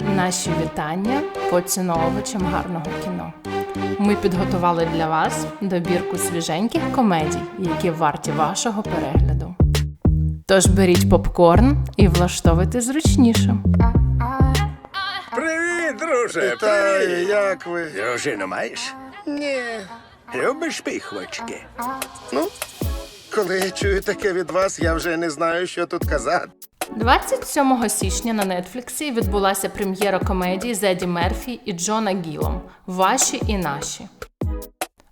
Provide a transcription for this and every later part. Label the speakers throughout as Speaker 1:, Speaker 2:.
Speaker 1: Наші вітання поціновувачам гарного кіно. Ми підготували для вас добірку свіженьких комедій, які варті вашого перегляду. Тож беріть попкорн і влаштовуйте зручніше.
Speaker 2: Привіт, друже! Привіт!
Speaker 3: як ви?
Speaker 2: Дружину маєш?
Speaker 3: Ні.
Speaker 2: Любиш піхвочки?
Speaker 3: Ну, коли я чую таке від вас, я вже не знаю, що тут казати.
Speaker 1: 27 січня на Нетфліксі відбулася прем'єра комедії з Еді Мерфі і Джона Гілом Ваші і наші.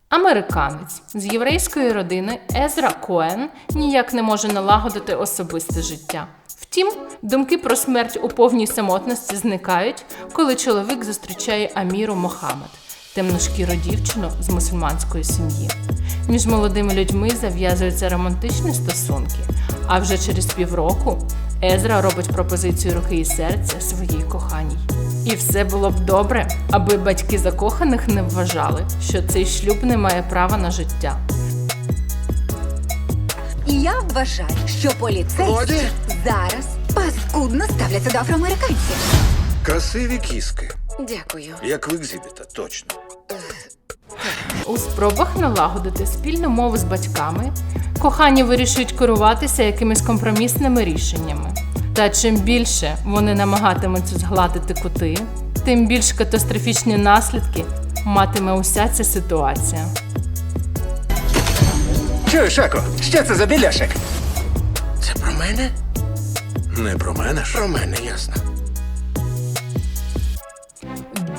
Speaker 1: Американець з єврейської родини Езра Коен ніяк не може налагодити особисте життя. Втім, думки про смерть у повній самотності зникають, коли чоловік зустрічає Аміру Мохамед, темношкіру дівчину з мусульманської сім'ї. Між молодими людьми зав'язуються романтичні стосунки, а вже через півроку Езра робить пропозицію руки і серця своїй коханій. І все було б добре, аби батьки закоханих не вважали, що цей шлюб не має права на життя.
Speaker 4: І я вважаю, що поліцейські
Speaker 3: Годі.
Speaker 4: зараз паскудно ставляться до афроамериканців.
Speaker 3: Красиві кіски,
Speaker 4: Дякую.
Speaker 3: як в екзибіта, точно.
Speaker 1: У спробах налагодити спільну мову з батьками кохані вирішують керуватися якимись компромісними рішеннями. Та чим більше вони намагатимуться згладити кути, тим більш катастрофічні наслідки матиме уся ця ситуація.
Speaker 2: Чуєш, Шако, що це за біляшик?
Speaker 3: Це про мене?
Speaker 2: Не про мене ж.
Speaker 3: Про мене, ясно.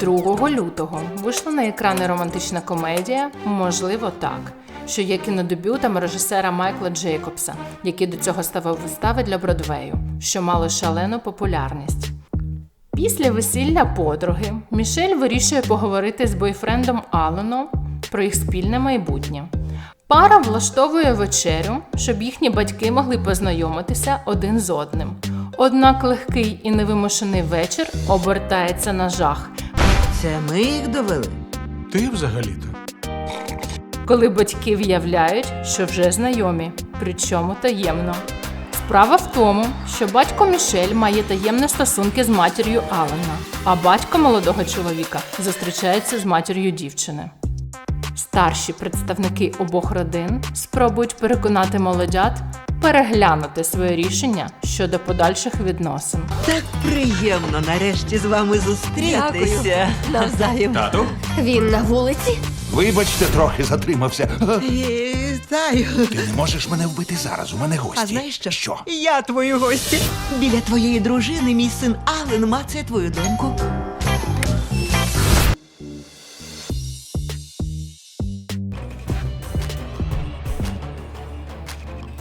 Speaker 1: 2 лютого вийшла на екрани романтична комедія Можливо так, що є кінодебютом режисера Майкла Джейкобса, який до цього ставив вистави для Бродвею, що мали шалену популярність. Після весілля подруги Мішель вирішує поговорити з бойфрендом Аланом про їх спільне майбутнє. Пара влаштовує вечерю, щоб їхні батьки могли познайомитися один з одним. Однак легкий і невимушений вечір обертається на жах,
Speaker 5: Це ми їх довели.
Speaker 6: Ти взагалі-то.
Speaker 1: коли батьки виявляють, що вже знайомі, причому таємно. Справа в тому, що батько Мішель має таємні стосунки з матір'ю Алана, а батько молодого чоловіка зустрічається з матір'ю дівчини. Старші представники обох родин спробують переконати молодят переглянути своє рішення щодо подальших відносин.
Speaker 5: Так приємно нарешті з вами зустрітися.
Speaker 4: Навзаєм.
Speaker 6: Тату?
Speaker 4: Він на вулиці?
Speaker 6: Вибачте, трохи затримався.
Speaker 5: Вітаю.
Speaker 6: Ти не можеш мене вбити зараз. У мене гості.
Speaker 5: А знаєш що?
Speaker 6: Що?
Speaker 5: Я твої гості. Біля твоєї дружини мій син Ален мацає твою доньку.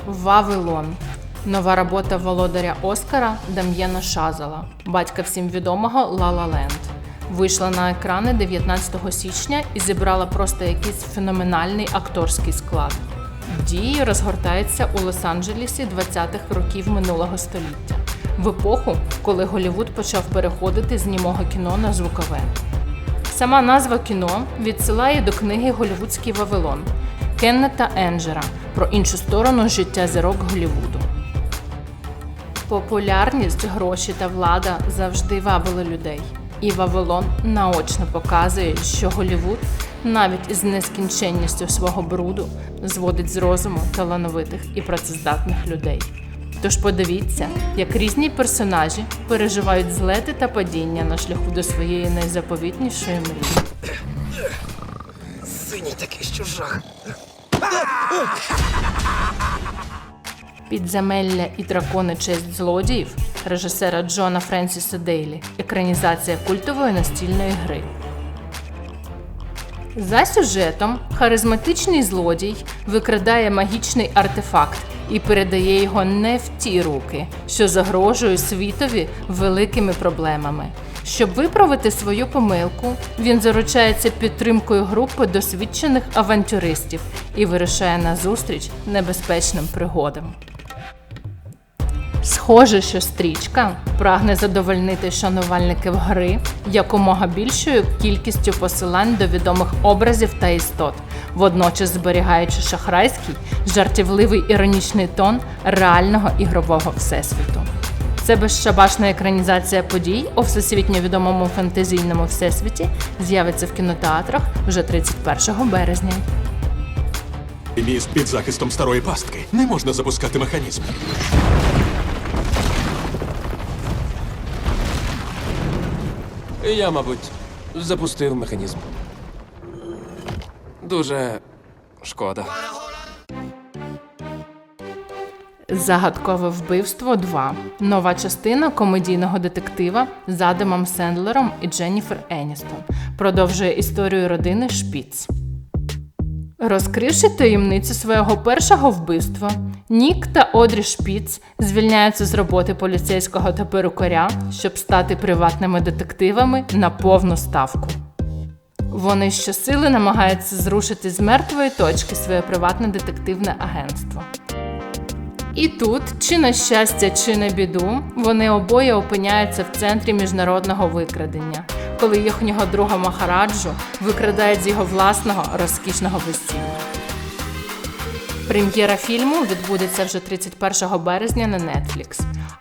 Speaker 1: Вавилон. Нова робота володаря Оскара Дам'єна Шазала, батька всім відомого Ла Ла Ленд. Вийшла на екрани 19 січня і зібрала просто якийсь феноменальний акторський склад. Дії розгортаються у Лос-Анджелесі 20-х років минулого століття, в епоху, коли Голівуд почав переходити з німого кіно на звукове. Сама назва кіно відсилає до книги Голівудський Вавилон Кеннета Енджера про іншу сторону життя зірок Голівуду. Популярність, гроші та влада завжди вабили людей. І Вавилон наочно показує, що Голівуд навіть із нескінченністю свого бруду зводить з розуму талановитих і працездатних людей. Тож подивіться, як різні персонажі переживають злети та падіння на шляху до своєї найзаповітнішої мрії.
Speaker 3: Синій такий, що жах.
Speaker 1: Підземелля і дракони честь злодіїв режисера Джона Френсіса Дейлі. Екранізація культової настільної гри. За сюжетом харизматичний злодій викрадає магічний артефакт і передає його не в ті руки, що загрожує світові великими проблемами. Щоб виправити свою помилку, він заручається підтримкою групи досвідчених авантюристів і вирушає на зустріч небезпечним пригодам. Схоже, що стрічка прагне задовольнити шанувальників гри якомога більшою кількістю посилань до відомих образів та істот, водночас зберігаючи шахрайський, жартівливий іронічний тон реального ігрового всесвіту. Це безшабашна екранізація подій у всесвітньо відомому фентезійному всесвіті з'явиться в кінотеатрах вже 31 березня.
Speaker 7: Міст під захистом старої пастки. Не можна запускати механізм.
Speaker 8: Я, мабуть, запустив механізм. Дуже шкода.
Speaker 1: Загадкове вбивство 2. Нова частина комедійного детектива з Адамом Сендлером і Дженніфер Еністон продовжує історію родини Шпіц. Розкривши таємницю свого першого вбивства, Нік та Одрі Шпіц звільняються з роботи поліцейського та перукаря, щоб стати приватними детективами на повну ставку. Вони щосили намагаються зрушити з мертвої точки своє приватне детективне агентство. І тут, чи на щастя, чи на біду, вони обоє опиняються в центрі міжнародного викрадення, коли їхнього друга Махараджу викрадають з його власного розкішного весілля. Прем'єра фільму відбудеться вже 31 березня на Netflix.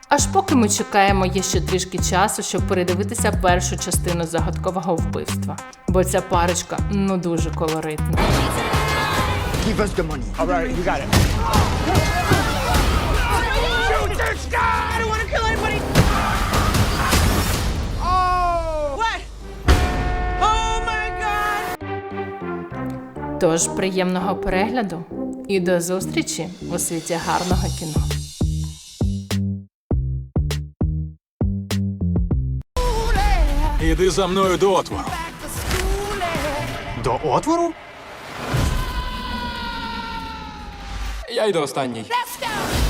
Speaker 1: Аж поки ми чекаємо є ще трішки часу, щоб передивитися першу частину загадкового вбивства. Бо ця парочка ну дуже колоритна. Тож приємного перегляду і до зустрічі у світі гарного кіно.
Speaker 7: Іди за мною до отвору.
Speaker 6: До отвору?
Speaker 8: Я йду останній.
Speaker 9: Let's go!